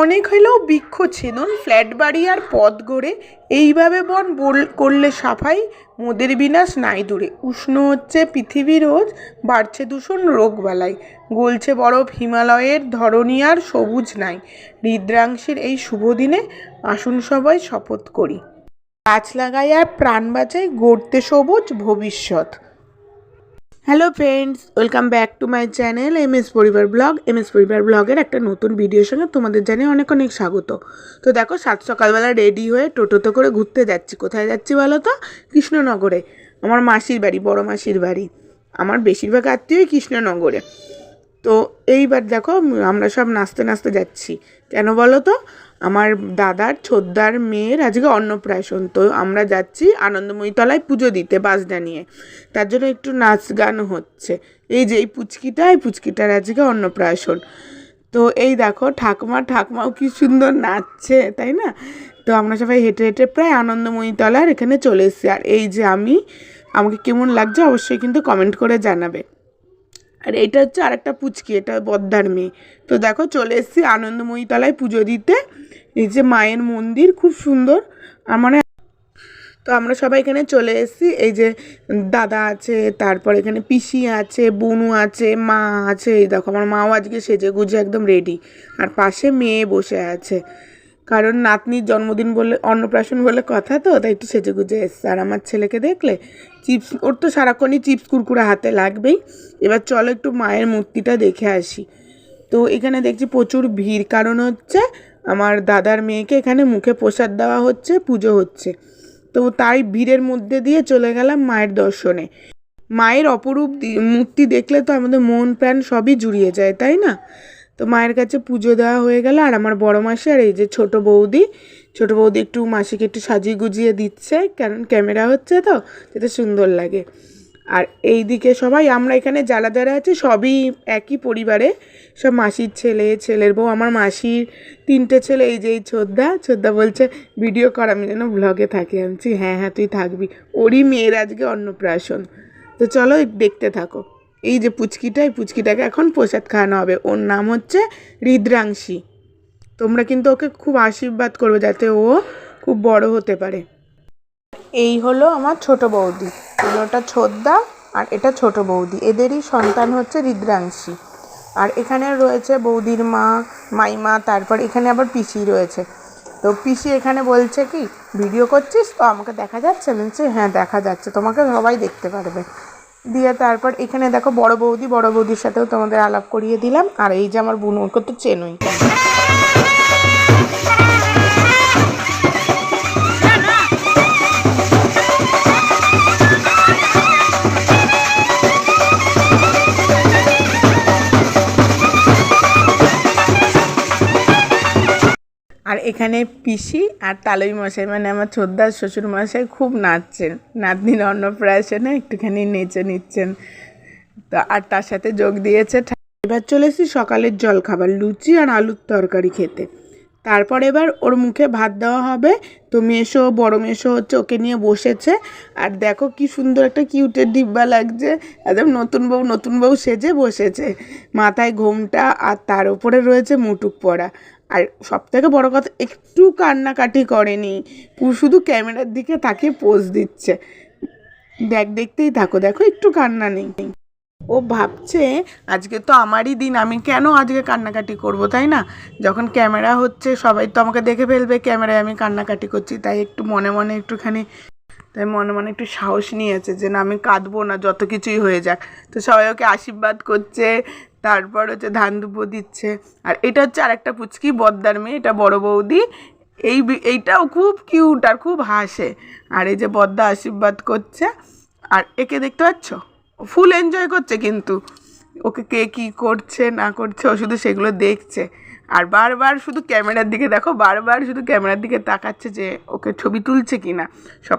অনেক হলেও বৃক্ষ ছেদন ফ্ল্যাট বাড়ি আর পথ গড়ে। এইভাবে বন বল- করলে সাফাই, মোদের বিনাশ নাই দূরে। উষ্ণ হচ্ছে পৃথিবী রোজ, বাড়ছে দূষণ রোগবালাই। গলছে বরফ হিমালয়ের ধরণী আর সবুজ নাই। হৃদ্রাংশের এই শুভ দিনে আসুন সবাই শপথ করি। গাছ লাগাই আর প্রাণ বাঁচাই, গড়তে সবুজ ভবিষ্যৎ। Hello friends welcome back to my channel M S পরিবার ব্লগ এম এস পরিবার ব্লগের একটা নতুন ভিডিওর সঙ্গে তোমাদের জানিয়ে অনেক অনেক স্বাগত। তো দেখো, সাত সকালবেলা রেডি হয়ে টোটোতে করে ঘুরতে যাচ্ছি। কোথায় যাচ্ছি বলো তো? কৃষ্ণনগরে। আমার মাসির বাড়ি, বড় মাসির বাড়ি। আমার বেশিরভাগ আত্মীয়ই কৃষ্ণনগরে। তো এইবার দেখো আমরা সব নাচতে নাচতে যাচ্ছি। কেন বলো তো আমার দাদার, ছোদ্দার মেয়ের আজকে অন্নপ্রাশন। তো আমরা যাচ্ছি আনন্দময়ী তলায় পুজো দিতে বাসটা নিয়ে। তার জন্য একটু নাচ গান হচ্ছে। এই যে এই পুচকিটা, এই পুচকিটার আজকে অন্নপ্রাশন। তো এই দেখো, ঠাকুমা, ঠাকুমাও কি সুন্দর নাচছে, তাই না? তো আমরা সবাই হেঁটে হেঁটে প্রায় আনন্দময়ী তলার এখানে চলে এসেছি। আর এই যে আমি, আমাকে কেমন লাগছে অবশ্যই কিন্তু কমেন্ট করে জানাবে। আর এটা হচ্ছে আরেকটা পুচকি, এটা বদ্দার মেয়ে। তো দেখো, চলে এসেছি আনন্দময়ী তলায় পুজো দিতে। এই যে মায়ের মন্দির, খুব সুন্দর। আর মানে তো আমরা সবাই এখানে চলে এসেছি। এই যে দাদা আছে, তারপর এখানে পিসি আছে, বুনু আছে, মা আছে। এই দেখো, আমার মাও আজকে সেজে গুজে একদম রেডি আর পাশে মেয়ে বসে আছে। কারণ নাতনির জন্মদিন বলে, অন্নপ্রাশন বলে কথা তো, তাই একটু সেজে গুজে এসছে। আর আমার ছেলেকে দেখলে চিপস, ওর তো সারাক্ষণই চিপস কুরকুরে হাতে লাগবেই। এবার চলো একটু মায়ের মূর্তিটা দেখে আসি। তো এখানে দেখছি প্রচুর ভিড়। কারণ হচ্ছে আমার দাদার মেয়েকে এখানে মুখে প্রসাদ দেওয়া হচ্ছে, পুজো হচ্ছে। তো তাই ভিড়ের মধ্যে দিয়ে চলে গেলাম মায়ের দর্শনে। মায়ের অপরূপ মূর্তি দেখলে তো আমাদের মন প্রাণ সবই জুড়িয়ে যায়, তাই না? তো মায়ের কাছে পুজো দেওয়া হয়ে গেল আর আমার বড় মাসি আর এই যে ছোট বৌদি। ছোট বৌদি একটু মাসিকে একটু সাজিয়ে গুজিয়ে দিচ্ছে, কারণ ক্যামেরা হচ্ছে তো, যেটা সুন্দর লাগে। আর এই দিকে সবাই, আমরা এখানে যারা যারা আছে সবই একই পরিবারে। সব মাসির ছেলে, ছেলের বউ, আমার মাসির তিনটে ছেলে, এই যে এই ছোদ্দা। ছোদ্দা বলছে, ভিডিও কর, আমি যেন ব্লগে থাকি। আমি হ্যাঁ হ্যাঁ তুই থাকবি। ওরই মেয়ের আজকে অন্নপ্রাশন। তো চলো, দেখতে থাকো। এই যে পুচকিটা এই পুচকিটাকে এখন প্রসাদ খাওয়ানো হবে। ওর নাম হচ্ছে হৃদ্রাংশী তোমরা কিন্তু ওকে খুব আশীর্বাদ করবে যাতে ও খুব বড় হতে পারে। এই হলো আমার ছোট বৌদি। ওটা ছোদ্দা আর এটা ছোট বৌদি। এদেরই সন্তান হচ্ছে হৃদ্রাংশী আর এখানে রয়েছে বৌদির মা, মাইমা, তারপর এখানে আবার পিসি রয়েছে। তো পিসি এখানে বলছে কি, ভিডিও করছিস? তো আমাকে দেখা যাচ্ছে? বলছি হ্যাঁ দেখা যাচ্ছে। তোমাকে সবাই দেখতে পারবে। দিয়ে তারপর এখানে দেখো বড় বৌদি, বড় বৌদির সাথেও তোমাদের আলাপ করিয়ে দিলাম। আর এই যে আমার বোন, ওকে তো চেনই। এখানে পিসি আর তালই মশাই মানে আমার ছোদ্দার শ্বশুর মশাই খুব নাচছেন। নাতনির অন্নপ্রাশনে একটুখানি নেচে নিচ্ছেন। তো, আর তার সাথে যোগ দিয়েছে এবার চলে এসেছি সকালের জল খাবার লুচি আর আলুর তরকারি খেতে। তারপর এবার ওর মুখে ভাত দেওয়া হবে। তো মেশো বড় মেশো হচ্ছে ওকে নিয়ে বসেছে। আর দেখো কি সুন্দর একটা কিউটের ডিব্বা লাগছে। একদম নতুন বউ নতুন বউ সেজে বসেছে। মাথায় ঘোমটা আর তার উপরে রয়েছে মুটুক পরা। আর সব থেকে বড় কথা, একটু কান্নাকাটি করেনি। শুধু ক্যামেরার দিকে তাকে পোজ দিচ্ছে। দেখ, দেখতেই থাকো, দেখো, একটু কান্না নেই। ও ভাবছে, আজকে তো আমারই দিন, আমি কেন আজকে কান্নাকাটি করব, তাই না? যখন ক্যামেরা হচ্ছে, সবাই তো আমাকে দেখে ফেলবে, ক্যামেরায় আমি কান্নাকাটি করছি, তাই একটু মনে মনে একটুখানি, তাই মনে মনে একটু সাহস নিয়েছে যে, না, আমি কাঁদবো না, যত কিছুই হয়ে যাক। তো সবাই ওকে আশীর্বাদ করছে তারপর হচ্ছে ধান দুপো দিচ্ছে। আর এটা হচ্ছে আরেকটা পুচকি, বদ্দার মেয়ে, এটা বড় বৌদি। এই এইটাও খুব কিউট আর খুব হাসে। আর এই যে বদ্দা আশীর্বাদ করছে। আর একে দেখতে পাচ্ছ? ফুল এনজয় করছে কিন্তু। ওকে কে কী করছে, না করছে, ও শুধু সেগুলো দেখছে। আর বারবার শুধু ক্যামেরার দিকে দেখো, বারবার শুধু ক্যামেরার দিকে তাকাচ্ছে যে ওকে ছবি তুলছে কি না সব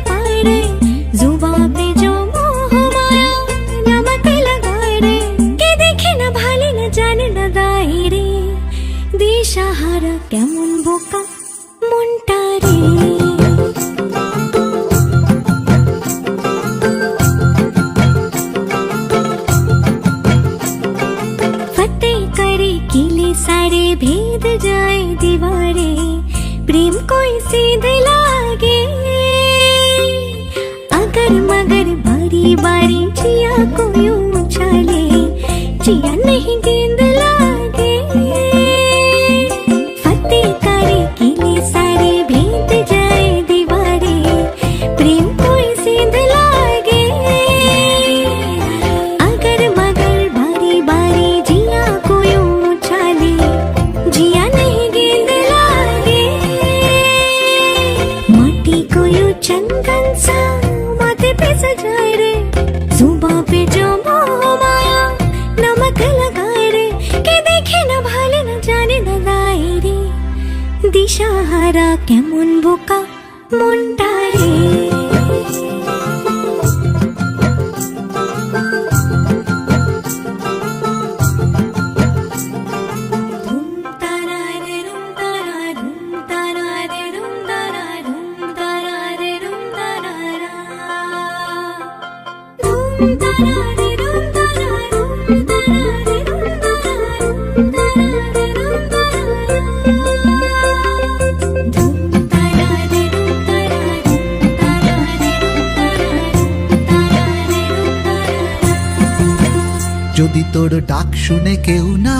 ডাক কেউ না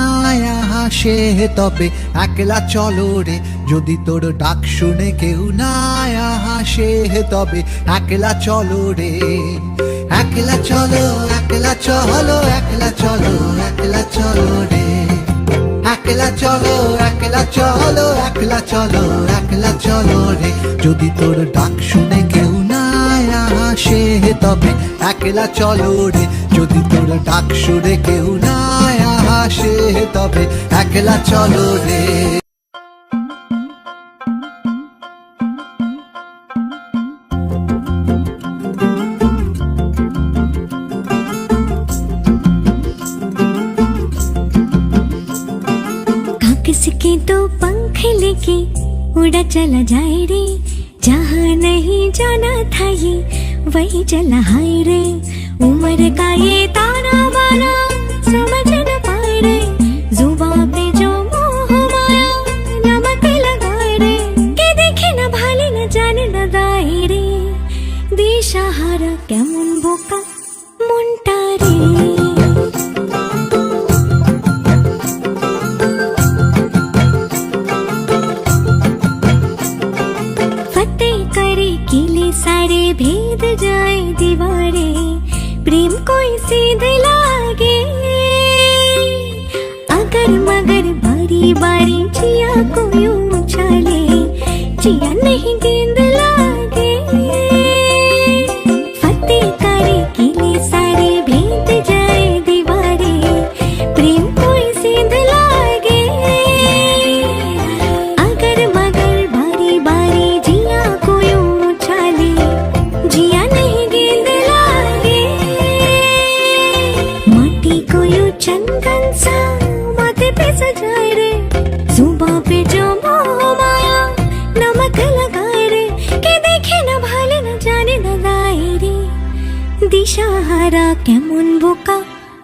হাসে তবে একলা চলো রে। যদি তোর ডাক শুনে কেউ না হাসে তবে একলা চলো রে। একলা চলো একলা চলো একলা চলো একলা চলো রে। একলা চলো একলা চলো একলা চলো একলা চলো রে। যদি তোর ডাক শুনে কেউ না আসে তবে একলা চলো রে। যদি তোর ডাক শুনে কেউ না আসে তবে একলা চলো রে काकस के दो पंख लेके उड़ा चला जाए रे जहाँ नहीं जाना था ये वही चला हाय रे उम्र का ये ताना बाना समझ सारे भेद जाए दीवारे, प्रेम कोई सीध लागे अगर मगर बारी बारी जिया को चले उछाले जिया नहीं गेंद लागे।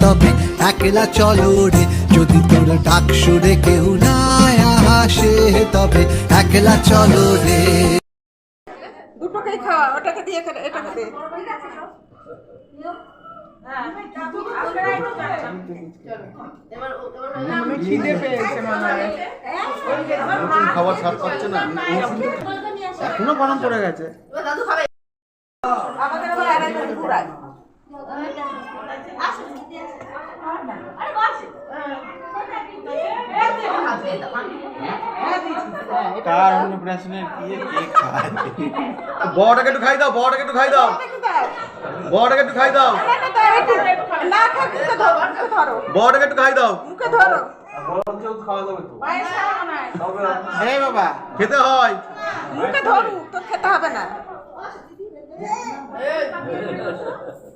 তবে একলা চলো রে। যদি তোর ডাক শুনে কেউ না আসে তবে একলা চলো রে। দুটোকেই খাওয়া ওটাকে দিয়ে এখানে- এটাকে দে খিদে পেয়েছে মনে খাবার স্বাদ পাচ্ছে না এখনও গরম পড়ে গেছে কার অন্নপ্রাশনের কি কে খায় বড়টাকে একটু খাই দাও বড়টাকে একটু খাই দাও বড়টাকে একটু খাই দাও বড়টাকে একটু খাই দাও বাবা খেতে হয় মা ও মা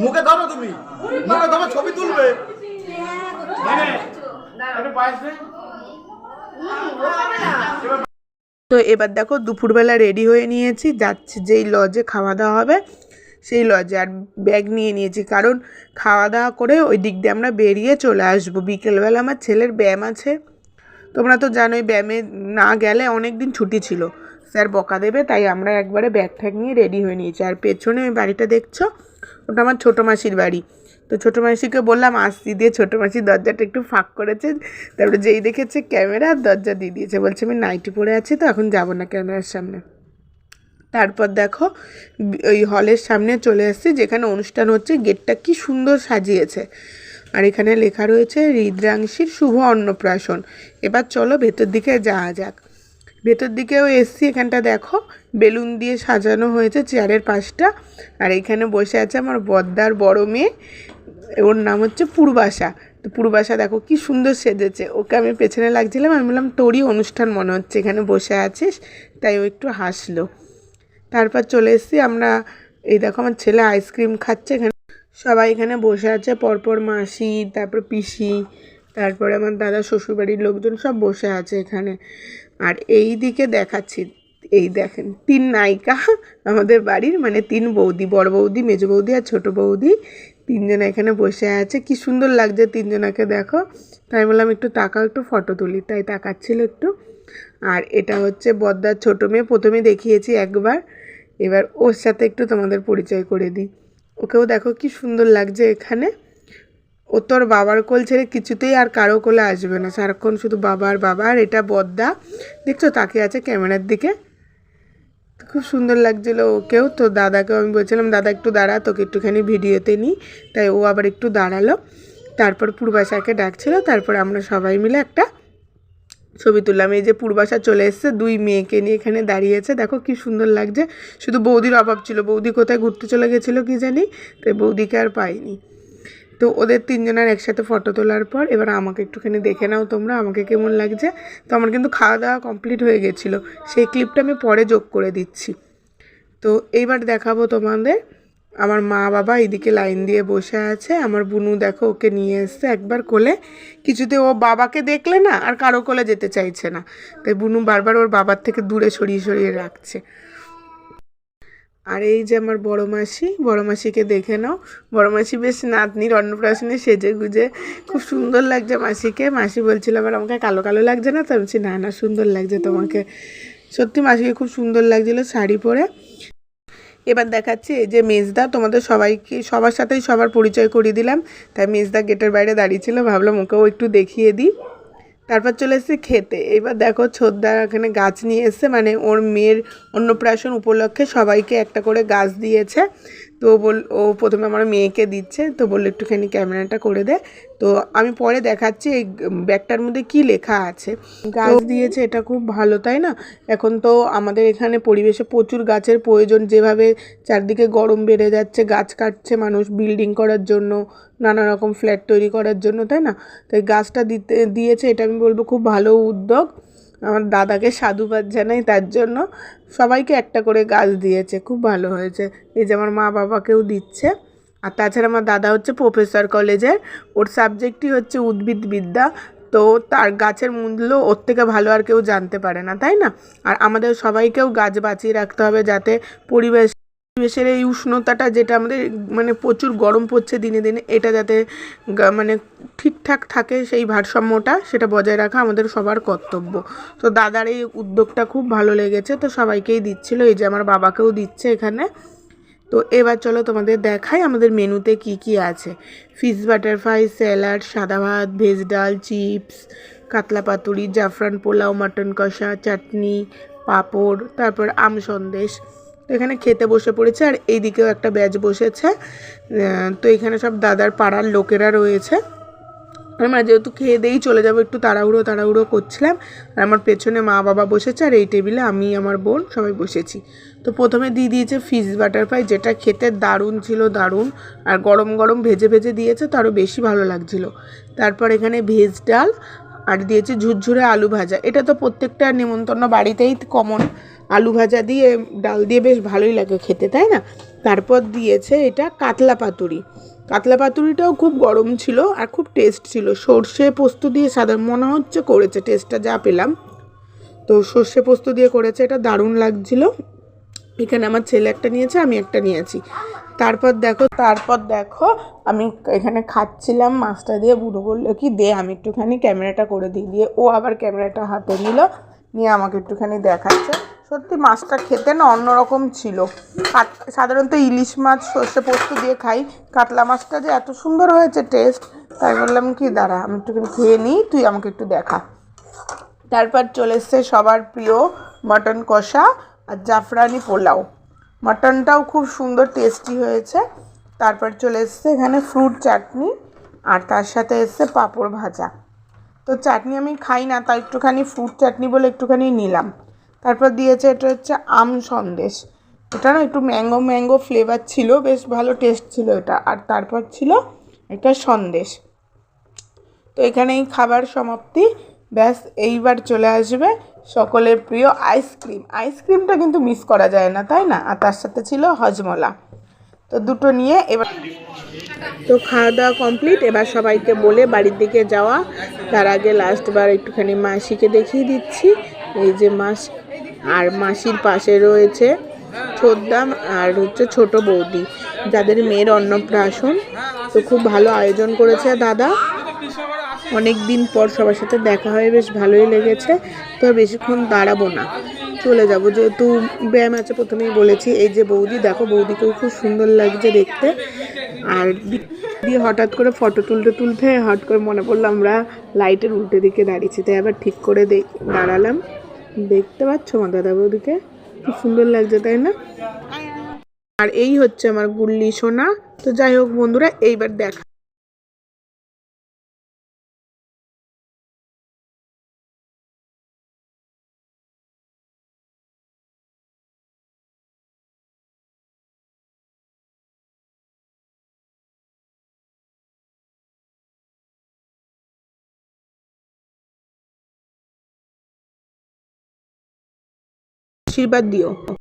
মুখে ধরো তুমি। মুখে ধরো ছবি তুলবে। তো এবার দেখো দুপুরবেলা রেডি হয়ে নিয়েছি। যাচ্ছি যেই লজে খাওয়া দাওয়া হবে। সেই লজে আর ব্যাগ নিয়ে নিয়েছি। কারণ খাওয়া দাওয়া করে ওই দিক দিয়ে আমরা বেরিয়ে চলে আসব। বিকেলবেলা আমার ছেলের ব্যায়াম আছে। তোমরা তো জানোই ব্যায়ামে না গেলে অনেক দিন ছুটি ছিল। স্যার বকা দেবে, তাই আমরা একবারে ব্যাগ ঠ্যাগ নিয়ে রেডি হয়ে নিয়েছি। আর পেছনে ওই বাড়িটা দেখছ? ওটা আমার ছোটো মাসির বাড়ি। তো ছোটো মাসিকে বললাম আসছি দিয়ে ছোটো মাসি দরজাটা একটু ফাঁক করেছে। তারপরে যেই দেখেছে ক্যামেরা, দরজা দিয়ে দিয়েছে। বলছে, আমি নাইটি পরে আছি তো, এখন যাব না ক্যামেরার সামনে। তারপর দেখো, ওই হলের সামনে চলে এসেছি যেখানে অনুষ্ঠান হচ্ছে, গেটটা কি সুন্দর সাজিয়েছে। আর এখানে লেখা রয়েছে হৃদ্রাংশীর শুভ অন্নপ্রাশন। এবার চলো ভেতর দিকে যাওয়া যাক। ভেতর দিকেও এসছি, এখানটা দেখো, বেলুন দিয়ে সাজানো হয়েছে চেয়ারের পাশটা। আর এখানে বসে আছে আমার বদ্দার বড় মেয়ে, ওর নাম হচ্ছে পূর্বাশা। তো পূর্বাশা দেখো কি সুন্দর সেজেছে, ওকে আমি পেছনে লাগছিলাম, আমি বললাম, তোরই অনুষ্ঠান মনে হচ্ছে, এখানে বসে আছিস? তাই ও একটু হাসলো। তারপর চলে এসেছি আমরা, এই দেখো আমার ছেলে আইসক্রিম খাচ্ছে এখানে। সবাই এখানে বসে আছে, পরপর মাসি, তারপর পিসি, তারপরে আমার দাদা শ্বশুরবাড়ির লোকজন সব বসে আছে এখানে। আর এই দিকে দেখাচ্ছি, এই দেখেন, তিন নায়িকা আমাদের বাড়ির মানে তিন বৌদি, বড় বৌদি, মেজ বৌদি আর ছোট বৌদি, তিনজনে এখানে বসে আছে। কি সুন্দর লাগছে তিনজনাকে দেখো। তাই বললাম একটু তাকাও, একটু ফটো তুলি, তাই তাকাচ্ছিল একটু। আর এটা হচ্ছে বদ্দার ছোটো মেয়ে, প্রথমে দেখিয়েছি একবার। এবার ওর সাথে একটু তোমাদের পরিচয় করে দিই। ওকেও দেখো কি সুন্দর লাগছে এখানে। ও তোর বাবার কোল ছেড়ে কিছুতেই আর কারও কোলে আসবে না। সারাক্ষণ শুধু বাবার বাবা, আর এটা বদ্দা। দেখছ তাকে আছে ক্যামেরার দিকে। খুব সুন্দর লাগছিল ওকেও। তো দাদাকেও আমি বলছিলাম, দাদা, একটু দাঁড়া, তোকে একটুখানি ভিডিওতে নিই। তাই ও আবার একটু দাঁড়াল। তারপর পূর্বাশাকে ডাকছিল। তারপর আমরা সবাই মিলে একটা ছবি তুললাম। এই যে পূর্বাশা চলে এসছে, দুই মেয়েকে নিয়ে এখানে দাঁড়িয়েছে। দেখো কি সুন্দর লাগছে। শুধু বৌদির অভাব ছিল। বৌদি কোথায় ঘুরতে চলে গেছিল কি জানি? তাই বৌদিকে আর পাইনি। তো ওদের তিনজনের একসাথে ফটো তোলার পর এবার আমাকে একটুখানি দেখে নাও তোমরা, আমাকে কেমন লাগছে। তো আমার কিন্তু খাওয়া দাওয়া কমপ্লিট হয়ে গেছিল। সেই ক্লিপটা আমি পরে যোগ করে দিচ্ছি। তো এইবার দেখাবো তোমাদের। আমার মা বাবা এদিকে লাইন দিয়ে বসে আছে। আমার বুনু দেখো ওকে নিয়ে এসছে একবার কোলে। কিছুতে ও বাবাকে দেখলে না আর কারও কোলে যেতে চাইছে না। তাই বুনু বারবার ওর বাবার থেকে দূরে সরিয়ে সরিয়ে রাখছে। আর এই যে আমার বড় মাসি, বড় মাসিকে দেখে নাও। বড় মাসি বেশ নাতনির অন্নপ্রাশনে সেজে গুজে। খুব সুন্দর লাগছে মাসিকে। মাসি বলছিল, আবার আমাকে কালো কালো লাগছে না? তো বলছি, না না, সুন্দর লাগছে তোমাকে। সত্যি মাসিকে খুব সুন্দর লাগছিল শাড়ি পরে। এবার দেখাচ্ছি এই যে মেজদা, তোমাদের সবাইকে, সবার সাথেই সবার পরিচয় করিয়ে দিলাম। তাই মেজদা গেটের বাইরে দাঁড়িয়ে ছিল, ভাবলাম ওকেও একটু দেখিয়ে দিই। তারপর চলে এসেছি খেতে। এবার দেখো ছোদ্দা এখানে গাছ নিয়ে এসছে মানে ওর মেয়ের অন্নপ্রাশন উপলক্ষে সবাইকে একটা করে গাছ দিয়েছে। তো বল ও প্রথমে আমার মেয়েকে দিচ্ছে তো বলল একটুখানি ক্যামেরাটা করে দে। তো আমি পরে দেখাচ্ছি এই ব্যাগটার মধ্যে কি লেখা আছে। গাছ দিয়েছে এটা খুব ভালো তাই না? এখন তো আমাদের এখানে পরিবেশে প্রচুর গাছের প্রয়োজন যেভাবে চারদিকে গরম বেড়ে যাচ্ছে গাছ কাটছে মানুষ বিল্ডিং করার জন্য নানা রকম ফ্ল্যাট তৈরি করার জন্য তাই না? তাই গাছটা দিতে দিয়েছে এটা আমি বলব খুব ভালো উদ্যোগ। আমার দাদাকে সাধুবাদ জানাই তার জন্য। সবাইকে একটা করে গাছ দিয়েছে, খুব ভালো হয়েছে। এই যে আমার মা বাবাকেও দিচ্ছে। আর তাছাড়া আমার দাদা হচ্ছে প্রফেসর কলেজের ওর সাবজেক্টই হচ্ছে উদ্ভিদ বিদ্যা। তো তার গাছের মূল্য ওর থেকে ভালো আর কেউ জানতে পারে না, তাই না? আর আমাদের সবাইকেও গাছ বাঁচিয়ে রাখতে হবে যাতে পরিবেশ পরিবেশের এই উষ্ণতাটা যেটা আমাদের মানে প্রচুর গরম পড়ছে দিনে দিনে, এটা যাতে মানে ঠিকঠাক থাকে সেই ভারসাম্যটা, সেটা বজায় রাখা আমাদের সবার কর্তব্য। তো দাদার এই উদ্যোগটা খুব ভালো লেগেছে, তো সবাইকেই দিচ্ছিল, এই যে আমার বাবাকেও দিচ্ছে এখানে। তো এবার চলো তোমাদের দেখাই আমাদের মেনুতে কি কি আছে। ফিশ বাটারফ্রাই স্যালাড, সাদা ভাত, ভেজ ডাল, চিপস, কাতলা পাতুরি, জাফরান পোলাও, মাটন কষা, চাটনি, পাঁপড়, তারপর আম সন্দেশ। তো এখানে খেতে বসে পড়েছে আর এইদিকেও একটা ব্যাচ বসেছে। তো এখানে সব দাদার পাড়ার লোকেরা রয়েছে। আমরা যেহেতু খেয়ে দিয়েই চলে যাব, একটু তাড়াহুড়ো তাড়াহুড়ো করছিলাম। আর আমার পেছনে মা বাবা বসেছে আর এই টেবিলে আমি, আমার বোন সবাই বসেছি। তো প্রথমে দিয়ে দিয়েছে ফিশ বাটারফ্রাই যেটা খেতে দারুণ ছিল, দারুণ। আর গরম গরম ভেজে ভেজে দিয়েছে, তো আরও বেশি ভালো লাগছিল। তারপর এখানে ভেজ ডাল আর দিয়েছে ঝুরঝুরে আলু ভাজা। এটা তো প্রত্যেকটা নেমন্তন্ন বাড়িতেই কমন আলু ভাজা দিয়ে, ডাল দিয়ে বেশ ভালোই লাগে খেতে, তাই না? তারপর দিয়েছে এটা কাতলা পাতুরি। কাতলা পাতুরিটাও খুব গরম ছিল আর খুব টেস্ট ছিল। সর্ষে পোস্ত দিয়ে সাদা মনে হচ্ছে করেছে টেস্টটা যা পেলাম। তো সর্ষে পোস্ত দিয়ে করেছে, এটা দারুণ লাগছিল। এখানে আমার ছেলে একটা নিয়েছে, আমি একটা নিয়েছি। তারপর দেখো তারপর দেখো, আমি এখানে খাচ্ছিলাম, মাছটা দিয়ে বুড়ো বলল, কি দে, আমি একটুখানি ক্যামেরাটা করে দিই। দিয়ে ও আবার ক্যামেরাটা হাতে নিল, নিয়ে আমাকে একটুখানি দেখাচ্ছে। সত্যি মাছটা খেতে না অন্যরকম ছিল। সাধারণত ইলিশ মাছ, সর্ষে পোস্ত দিয়ে খাই। কাতলা মাছটা যে এত সুন্দর হয়েছে টেস্ট তাই বললাম কি, দাঁড়া, আমি একটুখানি খেয়ে নিই, তুই আমাকে একটু দেখা। তারপর চলে এসছে সবার প্রিয় মটন কষা আর জাফরানি পোলাও। মটনটাও খুব সুন্দর টেস্টি হয়েছে। তারপর চলে এসছে এখানে ফ্রুট চাটনি আর তার সাথে এসছে পাঁপড় ভাজা। তো চাটনি আমি খাই না, তাই একটুখানি ফ্রুট চাটনি বলে একটুখানি নিলাম। তারপর দিয়েছে এটা হচ্ছে আম সন্দেশ। এটা না একটু ম্যাঙ্গো ম্যাঙ্গো ফ্লেভার ছিল, বেশ ভালো টেস্ট ছিল এটা। আর তারপর ছিল একটা সন্দেশ। তো এখানেই খাবার সমাপ্তি। ব্যাস, এইবার চলে আসবে সকলের প্রিয় আইসক্রিম আইসক্রিমটা কিন্তু মিস করা যায় না, তাই না? আর তার সাথে ছিল হজমলা। তো দুটো নিয়ে এবার তো খাওয়া দাওয়া কমপ্লিট এবার সবাইকে বলে বাড়ির দিকে যাওয়া। তার আগে লাস্টবার একটুখানি মাসিকে দেখিয়ে দিচ্ছি। এই যে মাস আর মাসির পাশে রয়েছে ছোদ্দাম আর হচ্ছে ছোট বৌদি, যাদের মেয়ের অন্নপ্রাশন। তো খুব ভালো আয়োজন করেছে দাদা। অনেক দিন পর সবার সাথে দেখা হয়ে বেশ ভালোই লেগেছে। তো বেশিক্ষণ দাঁড়াবো না। চলে যাব, যেহেতু ব্যায়াম আছে প্রথমেই বলেছি। এই যে বৌদি, দেখো বৌদিকেও খুব সুন্দর লাগছে দেখতে। আর দিয়ে হঠাৎ করে ফটো তুলতে তুলতে হঠাৎ করে মনে পড়ল আমরা লাইটের উল্টো দিকে দাঁড়িয়েছি, তাই আবার ঠিক করে দাঁড়ালাম। দেখতে পাচ্ছ মা দাদা বৌদিকে? খুব সুন্দর লাগছে, তাই না? আর এই হচ্ছে আমার গুল্লি সোনা। তো যাই হোক বন্ধুরা, এইবার দেখা। আশীর্বাদ দিও।